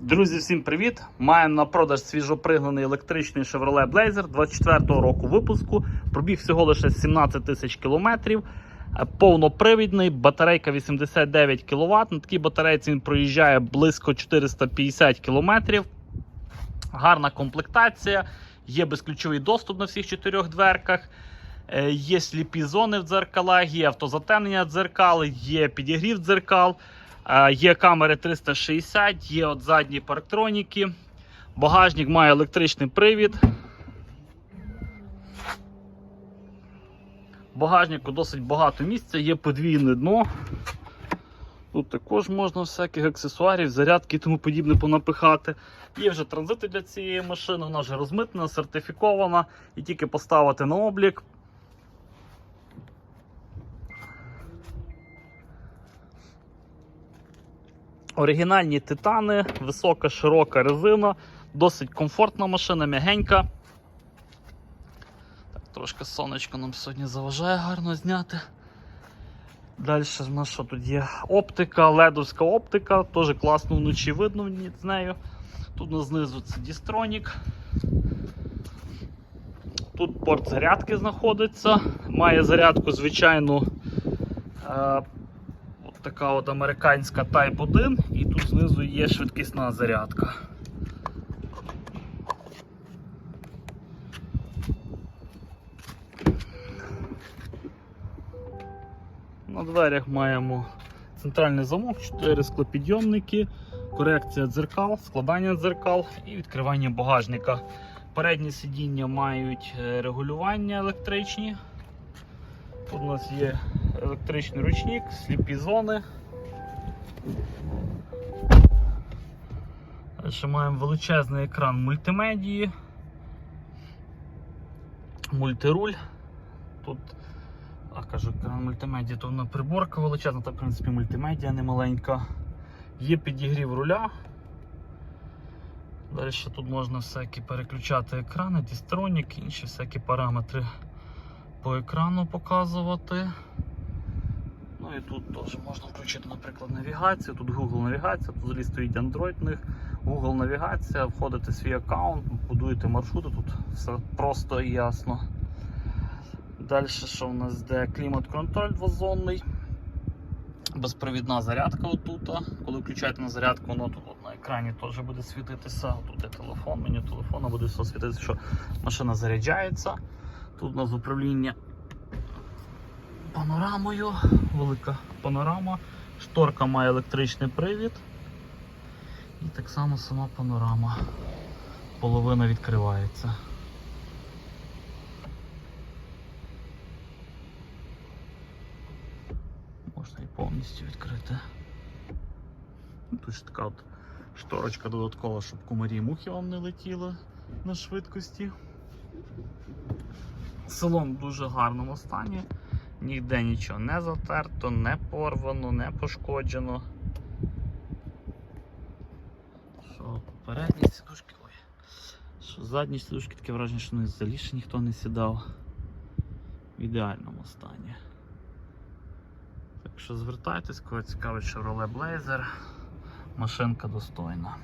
Друзі, всім привіт! Маємо на продаж свіжопригнаний електричний Chevrolet Blazer 24-го року випуску. Пробіг всього лише 17 тисяч кілометрів. Е, Повнопривідний, батарейка 89 кВт. На такій батарейці він проїжджає близько 450 кілометрів. Гарна комплектація, є безключовий доступ на всіх чотирьох дверках. Е, Є сліпі зони в дзеркалах, є автозатемнення дзеркал, є підігрів дзеркал. Е, Є камери 360, є от задні парктроніки. Багажник має електричний привід. Багажнику досить багато місця, є подвійне дно. Тут також можна всяких аксесуарів, зарядки і тому подібне понапихати. Є вже транзити для цієї машини, вона вже розмитнена, сертифікована і тільки поставити на облік. Оригінальні титани, висока, широка резина, досить комфортна машина, м'ягенька. Так, Трошки сонечко нам сьогодні заважає гарно зняти. Далі в нас що тут є? Оптика, ледовська оптика, теж класно вночі видно з нею. Тут у нас знизу це дістронік. Тут порт зарядки знаходиться. Має зарядку звичайну. Така от американська Type 1 і тут знизу є швидкісна зарядка. На дверях маємо центральний замок, 4 склопідйомники, корекція дзеркал, складання дзеркал і відкривання багажника. Передні сидіння мають е, регулювання електричні. Тут у нас є електричний ручник, сліпі зони. Далі маємо величезний екран мультимедії, мультируль. Тут, а кажу, екран мультимедії, то вона приборка величезна, так в принципі мультимедіа не маленька. Є підігрів руля. Далі тут можна всякі переключати екрани, дістронік, інші всякі параметри по екрану показувати. Ну і тут теж можна включити, наприклад, навігацію. Тут Google навігація, тут взагалі стоїть Android в них, Google навігація, входите свій аккаунт, будуєте маршрути, тут все просто і ясно. Далі що в нас де клімат-контроль двозонний. Безпровідна зарядка отут. Коли включаєте на зарядку, воно тут на екрані теж буде світитися. Тут є телефон, меню телефона буде все світитися, що машина заряджається. Тут у нас управління панорамою, велика панорама, шторка має електричний привід. І так само сама панорама. Половина відкривається. Можна і повністю відкрити. Ну, Тут ж така от шторочка додаткова, щоб комарі і мухи вам не летіли на швидкості. Салон в дуже гарному стані, ніде нічого не затерто, не порвано, не пошкоджено. Що передні сідушки, ой, що задні сідушки таке враження, що не взагалі ще ніхто не сідав в ідеальному стані. Так що звертайтесь, кого цікавить Chevrolet Blazer, машинка достойна.